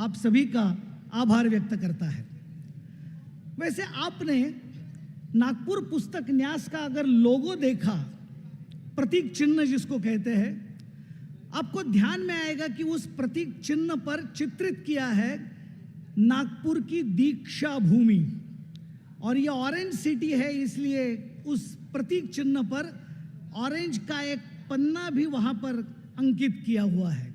आप सभी का आभार व्यक्त करता है। वैसे आपने नागपुर पुस्तक न्यास का अगर लोगो देखा, प्रतीक चिन्ह जिसको कहते हैं, आपको ध्यान में आएगा कि उस प्रतीक चिन्ह पर चित्रित किया है नागपुर की दीक्षा भूमि। और ये ऑरेंज सिटी है, इसलिए उस प्रतीक चिन्ह पर ऑरेंज का एक पन्ना भी वहाँ पर अंकित किया हुआ है।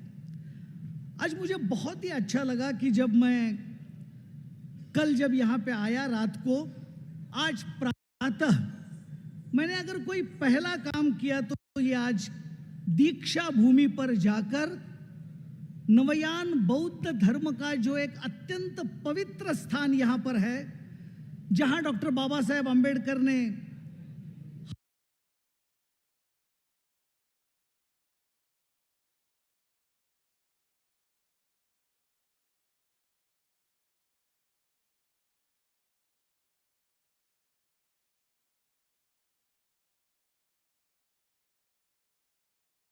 आज मुझे बहुत ही अच्छा लगा कि जब मैं कल जब यहाँ पे आया रात को, आज प्रातः मैंने अगर कोई पहला काम किया तो ये आज दीक्षा भूमि पर जाकर नवयान बौद्ध धर्म का जो एक अत्यंत पवित्र स्थान यहाँ पर है, जहाँ डॉक्टर बाबा साहेब आम्बेडकर ने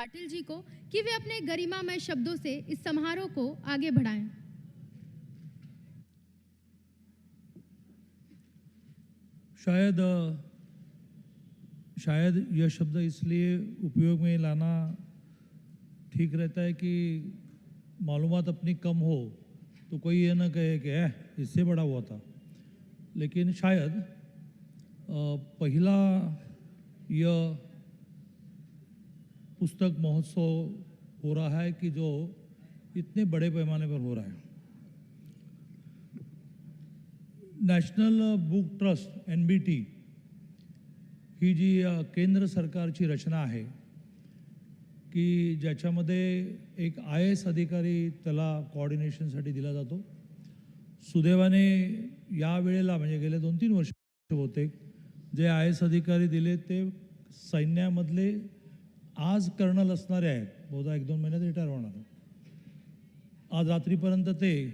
पाटिल जी को कि वे अपने गरिमामय शब्दों से इस समारोह को आगे बढ़ाएँ। शायद शायद यह शब्द इसलिए उपयोग में लाना ठीक रहता है कि मालूमात अपनी कम हो तो कोई ये ना कहे कि इससे बड़ा हुआ था। लेकिन शायद पहला यह पुस्तक महोत्सव हो रहा है कि जो इतने बड़े पैमाने पर हो रहा है। National book trust N B T ही जी केंद्र सरकारची रचना आहे की ज्याच्यामध्ये एक आय एस अधिकारी त्याला कॉर्डिनेशनसाठी दिला जातो. सुदैवाने या वेळेला म्हणजे गेले दोन तीन वर्ष होते जे आय एस अधिकारी दिले ते सैन्यामधले आज कर्नल असणारे आहेत. बहुधा एक दोन महिन्यात रिटायर होणार आज रात्रीपर्यंत ते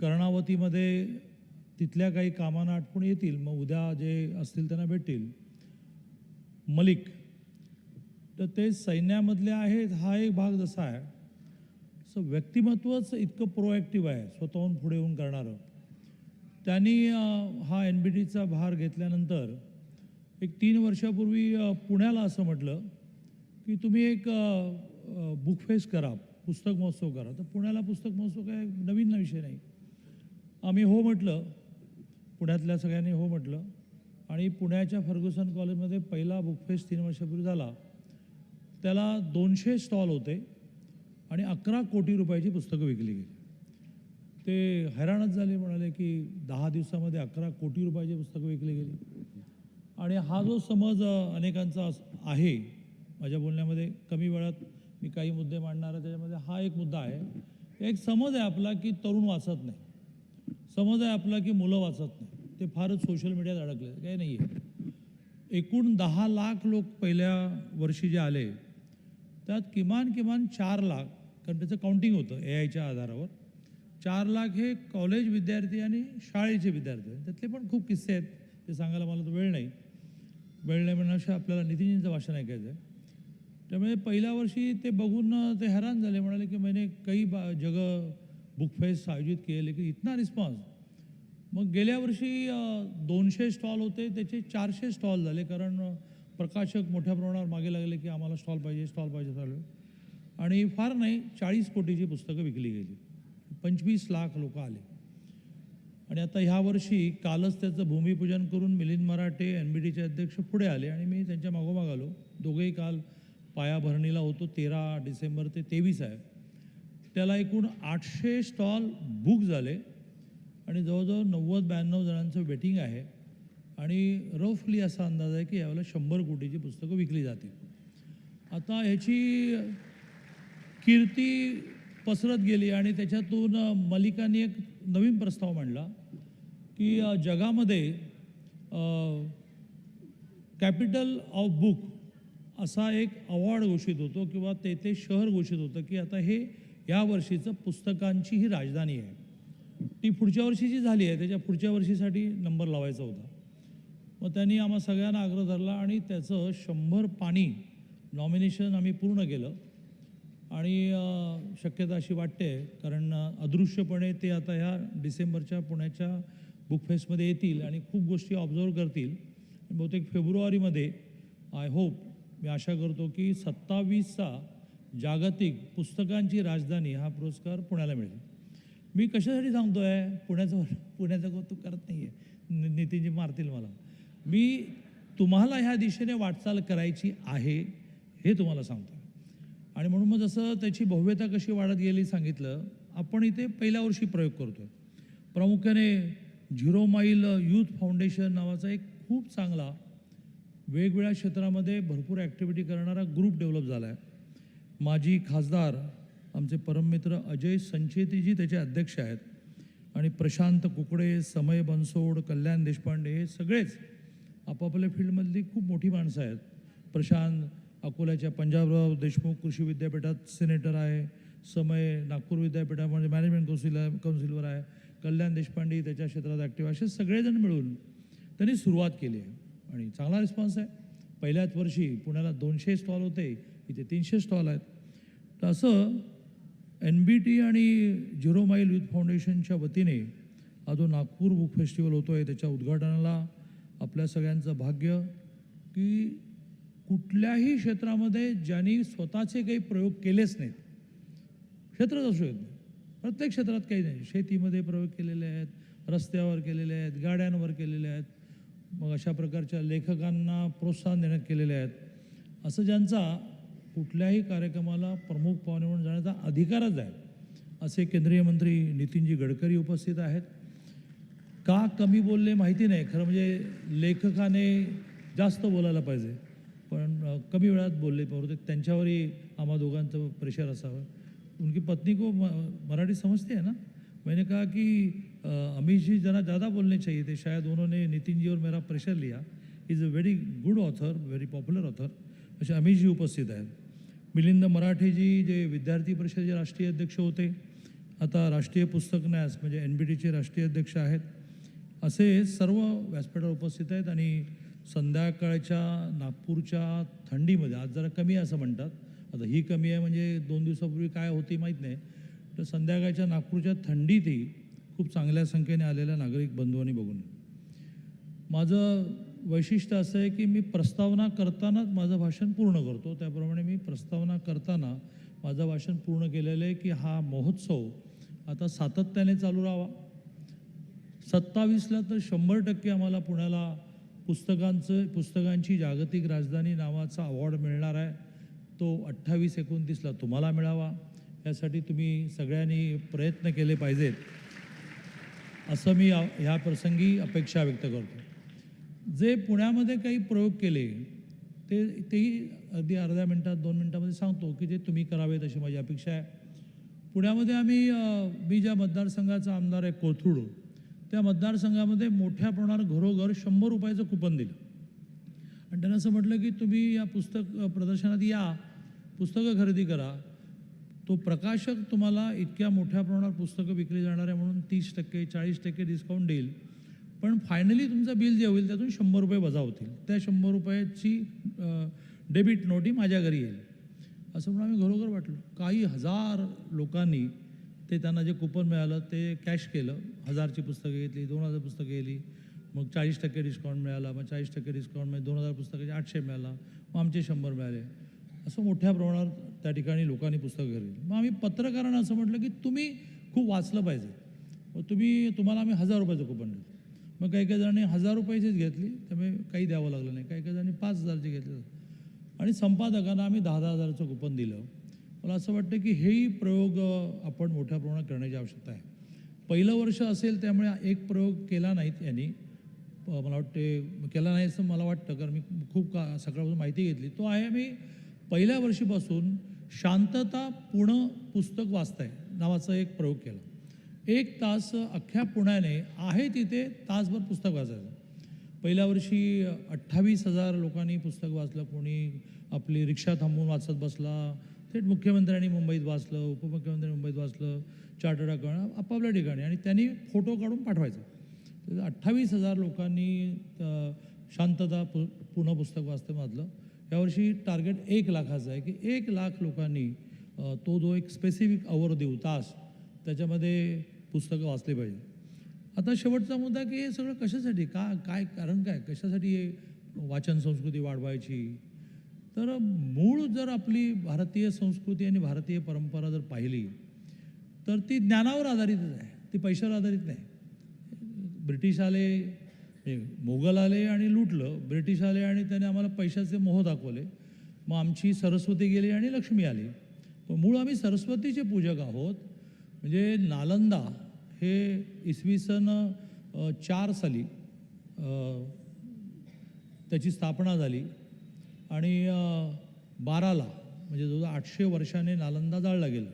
कर्णावतीमध्ये तिथल्या काही कामांना आटपून येतील. मग उद्या जे असतील त्यांना भेटतील. मलिक. तर ते सैन्यामधले आहेत हा एक भाग जसा आहे. सो व्यक्तिमत्वच इतकं प्रोॲक्टिव्ह आहे स्वतःहून पुढे येऊन करणारं. त्यांनी हा एन बी टीचा भार घेतल्यानंतर एक तीन वर्षापूर्वी पुण्याला असं म्हटलं. की तुम्ही एक बुक करा पुस्तक महोत्सव करा. तर पुण्याला पुस्तक महोत्सव काय नवीन विषय नाही. आम्ही हो म्हटलं पुण्यातल्या सगळ्यांनी हो म्हटलं. आणि पुण्याच्या फर्ग्युसन कॉलेजमध्ये पहिला बुक तीन वर्षापूर्वी झाला. त्याला दोनशे स्टॉल होते आणि अकरा कोटी रुपयाची पुस्तकं विकली गेली. ते हैराणच झाले म्हणाले की दहा दिवसामध्ये अकरा कोटी रुपयाची पुस्तकं विकली गेली. आणि हा जो समज अनेकांचा आहे माझ्या बोलण्यामध्ये कमी वेळात मी काही मुद्दे मांडणार आहे. त्याच्यामध्ये हा एक मुद्दा आहे. एक समज आहे आपला की तरुण वाचत नाही. समज आहे आपला की मुलं वाचत नाही. ते फारच सोशल मीडियात अडकले. काही नाही आहे एकूण दहा लाख लोक पहिल्या वर्षी जे आले त्यात किमान किमान चार लाख कारण त्याचं काउंटिंग होतं ए आयच्या आधारावर चार लाख हे कॉलेज विद्यार्थी आणि शाळेचे विद्यार्थी आहेत. त्यातले पण खूप किस्से आहेत. ते सांगायला मला तर वेळ नाही. वेळ नाही म्हणण्यापेक्षा आपल्याला नितीनजींचं भाषण ऐकायचं आहे त्यामुळे पहिल्या वर्षी ते बघून ते हैराण झाले. म्हणाले की मैंने काही बा जगं बुक फेस्ट आयोजित केले की इतना रिस्पॉन्स मग गेल्या वर्षी दोनशे स्टॉल होते. त्याचे चारशे स्टॉल झाले कारण प्रकाशक मोठ्या प्रमाणावर मागे लागले की आम्हाला स्टॉल पाहिजे स्टॉल पाहिजे चालू आणि फार नाही चाळीस कोटीची पुस्तकं विकली गेली. पंचवीस लाख लोक आले. आणि आता ह्या वर्षी कालच त्याचं भूमिपूजन करून मिलिंद मराठे एन बी टीचे अध्यक्ष पुढे आले आणि मी त्यांच्या मागोमाग आलो. दोघेही काल पायाभरणीला होतो तेरा डिसेंबर ते तेवीस आहे. त्याला एकूण आठशे स्टॉल बुक झाले. आणि जवळजवळ नव्वद ब्याण्णव जणांचं वेटिंग आहे. आणि रफली असा अंदाज आहे की यावेळेला शंभर कोटीची पुस्तकं विकली जातील. आता ह्याची कीर्ती पसरत गेली आणि त्याच्यातून मलिकाने मलिकांनी एक नवीन प्रस्ताव मांडला की जगामध्ये कॅपिटल ऑफ बुक असा एक अवॉर्ड घोषित होतो किंवा ते ते शहर घोषित होतं की आता हे या वर्षीचं पुस्तकांची ही राजधानी आहे. ती पुढच्या वर्षीची झाली आहे त्याच्या पुढच्या वर्षीसाठी नंबर लावायचा होता. मग त्यांनी आम्हा सगळ्यांना आग्रह धरला आणि त्याचं शंभर पाणी नॉमिनेशन आम्ही पूर्ण केलं. आणि शक्यता अशी वाटते कारण अदृश्यपणे ते आता ह्या डिसेंबरच्या पुण्याच्या बुकफेस्टमध्ये येतील आणि खूप गोष्टी ऑब्झर्व करतील. बहुतेक फेब्रुवारीमध्ये आय होप मी आशा करतो की सत्तावीसचा जागतिक पुस्तकांची राजधानी हा पुरस्कार पुण्याला मिळेल. मी कशासाठी सांगतो आहे पुण्याचं पुण्याचं कौतुक करत नाही आहे नितीनजी मारतील मला. मी तुम्हाला ह्या दिशेने वाटचाल करायची आहे हे तुम्हाला सांगतो आणि म्हणून मग जसं त्याची भव्यता कशी वाढत गेली सांगितलं आपण इथे पहिल्या वर्षी प्रयोग करतो प्रामुख्याने झिरो माईल यूथ फाउंडेशन नावाचा एक खूप चांगला वेगवेगळ्या क्षेत्रामध्ये भरपूर ॲक्टिव्हिटी करणारा ग्रुप डेव्हलप झाला आहे माजी खासदार आमचे परममित्र अजय संचेतीजी त्याचे अध्यक्ष आहेत. आणि प्रशांत कुकडे समय बनसोड कल्याण देशपांडे हे सगळेच आपापल्या फील्डमधली खूप मोठी माणसं आहेत. प्रशांत अकोल्याच्या पंजाबराव देशमुख कृषी विद्यापीठात सिनेटर आहे. समय नागपूर विद्यापीठामध्ये मॅनेजमेंट कौन्सिल काउन्सिलवर आहे. कल्याण देशपांडे त्याच्या क्षेत्रात ॲक्टिव्ह असे सगळेजण मिळून त्यांनी सुरुवात केली आहे. आणि चांगला रिस्पॉन्स आहे. पहिल्याच वर्षी पुण्याला दोनशे स्टॉल होते इथे तीनशे स्टॉल आहेत. तर असं एन बी टी आणि झिरो माईल यूथ फाउंडेशनच्या वतीने हा जो नागपूर बुक फेस्टिवल होतो आहे त्याच्या उद्घाटनाला आपल्या सगळ्यांचं भाग्य की कुठल्याही क्षेत्रामध्ये ज्यांनी स्वतःचे काही प्रयोग केलेच नाहीत क्षेत्रच असू येत प्रत्येक क्षेत्रात काही नाही. शेतीमध्ये प्रयोग केलेले आहेत रस्त्यावर केलेले आहेत गाड्यांवर केलेले आहेत. मग अशा प्रकारच्या लेखकांना प्रोत्साहन देण्यात केलेले आहेत. असं ज्यांचा कुठल्याही कार्यक्रमाला प्रमुख पाहुणे म्हणून जाण्याचा अधिकारच आहे असे केंद्रीय मंत्री नितीनजी गडकरी उपस्थित आहेत. का कमी बोलले माहिती नाही खरं म्हणजे लेखकाने जास्त बोलायला पाहिजे. पण कमी वेळात बोलले बहुतेक त्यांच्यावरही आम्हा दोघांचं प्रेशर असावं. उनकी पत्नी को म- मराठी समजते आहे ना? मैंने कहा की अमीश जी जरा ज़्यादा बोलने चाहिए थे। शायद उन्होंने नितिन जी और मेरा प्रेशर लिया। Is a very good author very popular author असे अमीश जी उपस्थित आहेत मिलिंद मराठेजी जे विद्यार्थी परिषदेचे राष्ट्रीय अध्यक्ष होते आता राष्ट्रीय पुस्तक न्यास म्हणजे एन बी टीचे राष्ट्रीय अध्यक्ष आहेत। असे सर्व व्यासपीठावर उपस्थित आहेत आणि संध्याकाळच्या नागपूरच्या थंडीमध्ये आज जरा कमी आहे असं म्हणतात। आता ही कमी आहे म्हणजे दोन दिवसापूर्वी काय होती माहीत नाही। तर संध्याकाळच्या नागपूरच्या थंडीतही खूप चांगल्या संख्येने आलेल्या नागरिक बंधूंनी बघून. माझं वैशिष्ट्य असं आहे की मी प्रस्तावना करतानाच माझं भाषण पूर्ण करतो. त्याप्रमाणे मी प्रस्तावना करताना माझं भाषण पूर्ण केलेलं आहे की हा महोत्सव आता सातत्याने चालू राहावा. सत्तावीसला तर शंभर टक्के आम्हाला पुण्याला पुस्तकांचं पुस्तकांची जागतिक राजधानी नावाचा अवॉर्ड मिळणार आहे. तो अठ्ठावीस एकोणतीसला तुम्हाला मिळावा. यासाठी तुम्ही सगळ्यांनी प्रयत्न केले पाहिजेत. असं मी ह्या प्रसंगी अपेक्षा व्यक्त करतो. जे पुण्यामध्ये काही प्रयोग केले ते तेही अगदी अर्ध्या मिनटात दोन मिनटामध्ये सांगतो की जे तुम्ही करावेत अशी माझी अपेक्षा आहे. पुण्यामध्ये आम्ही मी ज्या मतदारसंघाचा आमदार आहे कोथरूड त्या मतदारसंघामध्ये मोठ्या प्रमाणावर घरोघर शंभर रुपयाचं कुपन दिलं. आणि त्यांना असं म्हटलं की तुम्ही या पुस्तक प्रदर्शनात या पुस्तकं खरेदी करा तो प्रकाशक तुम्हाला इतक्या मोठ्या प्रमाणावर पुस्तकं विकली जाणार आहे म्हणून तीस टक्के चाळीस टक्के डिस्काउंट देईल. पण फायनली तुमचं बिल जे होईल त्यातून शंभर रुपये वजा होतील. त्या शंभर रुपयाची डेबिट नोट ही माझ्या घरी येईल. असं म्हणून आम्ही घरोघर वाटलो. काही हजार लोकांनी ते त्यांना जे कुपन मिळालं ते कॅश केलं. हजारची पुस्तकं घेतली दोन हजार पुस्तकं गेली. मग चाळीस टक्के डिस्काउंट मिळाला मग चाळीस टक्के डिस्काउंट म्हणजे दोन हजार पुस्तकाचे आठशे मिळाला. मग आमचे शंभर मिळाले. असं मोठ्या प्रमाणावर त्या ठिकाणी लोकांनी पुस्तकं घेतली. मग आम्ही पत्रकारांना असं म्हटलं की तुम्ही खूप वाचलं पाहिजे. मग तुम्ही तुम्हाला आम्ही हजार रुपयाचं कुपन देतो. मग काही काही जणांनी हजार रुपयाचीच घेतली त्यामुळे काही द्यावं लागलं नाही. काही काही जणांनी पाच हजारची घेतली. आणि संपादकांना आम्ही दहा दहा हजाराचं कुपन दिलं. मला असं वाटतं की हेही प्रयोग आपण मोठ्या प्रमाणात करण्याची आवश्यकता आहे. पहिलं वर्ष असेल त्यामुळे एक प्रयोग केला नाहीत यांनी. मला वाटते केला नाही असं मला वाटतं कारण मी खूप का सकाळपासून माहिती घेतली. तो आहे मी पहिल्या वर्षीपासून शांतता पुणं पुस्तक वाचताय नावाचा एक प्रयोग केला. एक तास अख्ख्या पुण्याने आहे तिथे तासभर पुस्तक वाचायचं. पहिल्या वर्षी अठ्ठावीस हजार लोकांनी पुस्तक वाचलं कोणी आपली रिक्षा थांबवून वाचत बसला थेट मुख्यमंत्र्यांनी मुंबईत वाचलं उपमुख्यमंत्र्यांनी मुंबईत वाचलं चार्टर्ड अकाउंट आपापल्या ठिकाणी आणि त्यांनी फोटो काढून पाठवायचा. तर अठ्ठावीस हजार लोकांनी शांतता पु पुणं पुस्तक वाचतं वाचलं. यावर्षी टार्गेट एक लाखाचं आहे की एक लाख लोकांनी तो जो एक स्पेसिफिक अवर देऊ तास त्याच्यामध्ये पुस्तकं वाचली पाहिजे. आता शेवटचा मुद्दा की हे सगळं कशासाठी? का काय कारण काय? कशासाठी हे वाचन संस्कृती वाढवायची? तर मूळ जर आपली भारतीय संस्कृती आणि भारतीय परंपरा जर पाहिली तर ती ज्ञानावर आधारितच आहे. ती पैशावर आधारित नाही. ब्रिटिश आले हे, मोगल आले आणि लुटलं ब्रिटिश आले आणि त्याने आम्हाला पैशाचे मोह दाखवले. मग आमची सरस्वती गेली आणि लक्ष्मी आली. पण मूळ आम्ही सरस्वतीचे पूजक आहोत. म्हणजे नालंदा हे इसवी सन चार साली त्याची स्थापना झाली. आणि बाराला म्हणजे जवळजवळ आठशे वर्षाने नालंदा जाळला गेलं.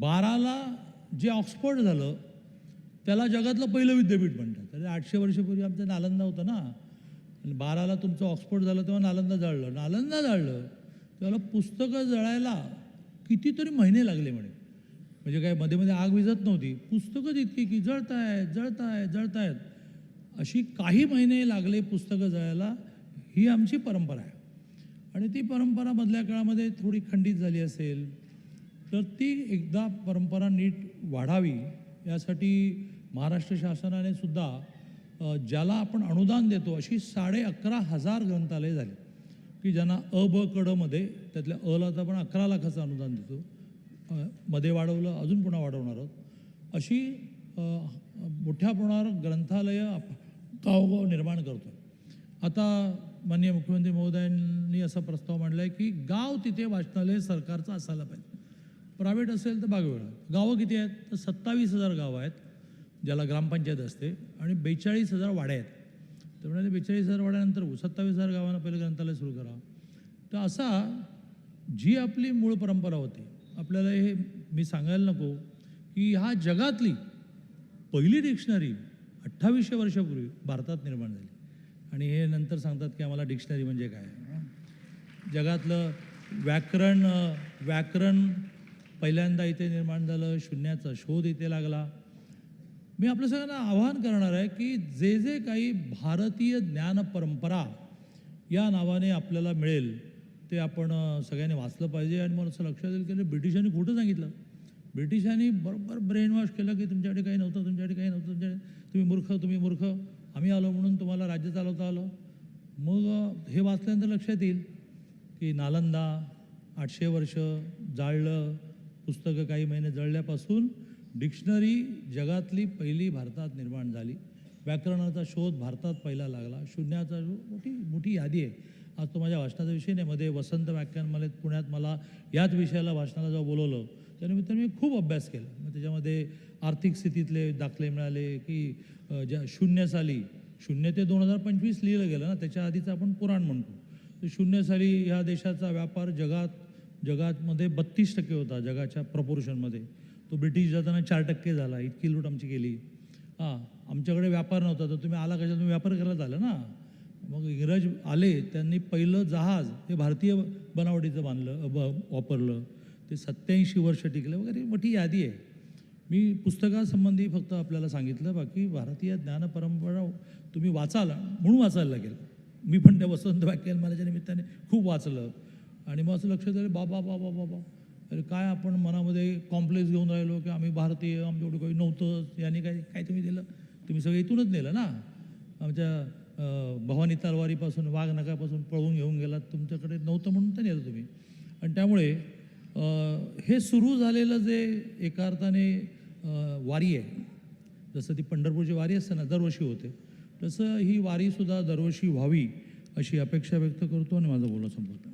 बाराला जे ऑक्सफर्ड झालं त्याला जगातलं पहिलं विद्यापीठ म्हणतात. कारण आठशे वर्षपूर्वी आमचं नालंदा होतं ना. आणि बाराला तुमचं ऑक्सफोर्ड झालं तेव्हा नालंदा जळलं. नालंदा जळलं. त्याला पुस्तकं जळायला कितीतरी महिने लागले म्हणे. म्हणजे काय मध्ये मध्ये आग विझत नव्हती. पुस्तकं इतकी की जळतायत जळतायत जळतायत. अशी काही महिने लागले पुस्तकं जळायला. ही आमची परंपरा आहे. आणि ती परंपरा मधल्या काळामध्ये थोडी खंडित झाली असेल तर ती एकदा परंपरा नीट वाढावी यासाठी महाराष्ट्र शासनाने सुद्धा ज्याला आपण अनुदान देतो अशी साडे अकरा हजार ग्रंथालय झाले. की ज्यांना अ ब कडमध्ये त्यातल्या अला तर आपण अकरा लाखाचं अनुदान देतो. मध्ये वाढवलं अजून पुन्हा वाढवणार आहोत. अशी मोठ्या प्रमाणावर ग्रंथालयं आप- गावोगाव निर्माण करतो आता माननीय मुख्यमंत्री महोदयांनी असा प्रस्ताव मांडला आहे की गाव तिथे वाचनालय सरकारचं असायला पाहिजे. प्रायव्हेट असेल तर बागवेळा गावं किती आहेत? तर सत्तावीस हजार गावं आहेत. ज्याला ग्रामपंचायत असते आणि बेचाळीस हजार वाड्या आहेत. तर म्हणजे बेचाळीस हजार वाड्यानंतर सत्तावीस हजार गावांना पहिलं ग्रंथालय सुरू करा. तर असा जी आपली मूळ परंपरा होती आपल्याला हे मी सांगायला नको की ह्या जगातली पहिली डिक्शनरी अठ्ठावीसशे वर्षापूर्वी भारतात निर्माण झाली. आणि हे नंतर सांगतात की आम्हाला डिक्शनरी म्हणजे काय? जगातलं व्याकरण व्याकरण पहिल्यांदा इथे निर्माण झालं शून्याचा शोध इथे लागला. मी आपल्या सगळ्यांना आवाहन करणार आहे की जे जे काही भारतीय ज्ञान परंपरा या नावाने आपल्याला मिळेल ते आपण सगळ्यांनी वाचलं पाहिजे. आणि मला असं लक्षात येईल की ब्रिटिशांनी खोटं सांगितलं. ब्रिटिशांनी बरोबर ब्रेन वॉश केलं की तुमच्याकडे काही नव्हतं तुमच्याकडे काही नव्हतं तुमच्याकडे तुम्ही मूर्ख तुम्ही मूर्ख आम्ही आलो म्हणून तुम्हाला राज्य चालवता आलं. मग हे वाचल्यानंतर लक्षात येईल की नालंदा आठशे वर्ष जाळलं पुस्तकं काही महिने जळल्यापासून डिक्शनरी जगातली पहिली भारतात निर्माण झाली. व्याकरणाचा शोध भारतात पहिला लागला. शून्याचा मोठी मोठी यादी आहे. आज तो माझ्या भाषणाचा विषय नाही. मध्ये वसंत व्याख्यानमालेत पुण्यात मला याच विषयाला भाषणाला जेव्हा बोलवलं त्यानिमित्ताने मी खूप अभ्यास केला. मग त्याच्यामध्ये आर्थिक स्थितीतले दाखले मिळाले की ज्या शून्य साली शून्य ते दोन हजार पंचवीस लिहिलं गेलं ना त्याच्या आधीचं आपण पुराण म्हणतो. तर शून्य साली ह्या देशाचा व्यापार जगात जगातमध्ये बत्तीस टक्के होता जगाच्या प्रपोर्शनमध्ये तो ब्रिटिश जाताना चार टक्के झाला इतकी लूट आमची गेली हां आमच्याकडे व्यापार नव्हता तर तुम्ही आला कशा तुम्ही व्यापार करायला झालं ना. मग इंग्रज आले त्यांनी पहिलं जहाज हे भारतीय बनावटीचं बांधलं ब वापरलं. ते सत्याऐंशी वर्ष टिकलं वगैरे मोठी यादी आहे. मी पुस्तकासंबंधी फक्त आपल्याला सांगितलं बाकी भारतीय ज्ञान परंपरा तुम्ही वाचाल म्हणून वाचायला लागेल. मी पण त्या वसंत व्याख्यानमालेच्या निमित्ताने खूप वाचलं. आणि मग असं लक्षात आलं बाबा बाबा बाबा. अरे काय आपण मनामध्ये कॉम्प्लेक्स घेऊन राहिलो की आम्ही भारतीय आमच्याकडे काही नव्हतं यांनी काय काय तुम्ही दिलं? तुम्ही सगळं इथूनच नेलं ना? आमच्या भवानी तलवारीपासून वाघनकापासून पळवून घेऊन गेलात. तुमच्याकडे नव्हतं म्हणून तर नेलं तुम्ही. आणि त्यामुळे हे सुरू झालेलं जे एका अर्थाने वारी आहे जसं ती पंढरपूरची वारी असते ना दरवर्षी होते तसं ही वारीसुद्धा दरवर्षी व्हावी अशी अपेक्षा व्यक्त करतो आणि माझं बोलणं संपवतो.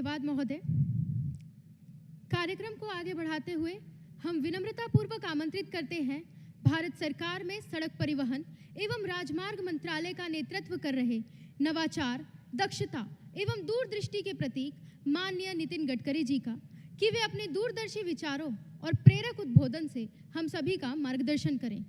धन्यवाद महोदय। कार्यक्रम को आगे बढ़ाते हुए हम विनम्रता पूर्वक आमंत्रित करते हैं, भारत सरकार में सड़क परिवहन एवं राजमार्ग मंत्रालय का नेतृत्व कर रहे नवाचार, दक्षता एवं दूरदृष्टि के प्रतीक माननीय नितिन गडकरी जी का, कि वे अपने दूरदर्शी विचारों और प्रेरक उद्बोधन से हम सभी का मार्गदर्शन करें।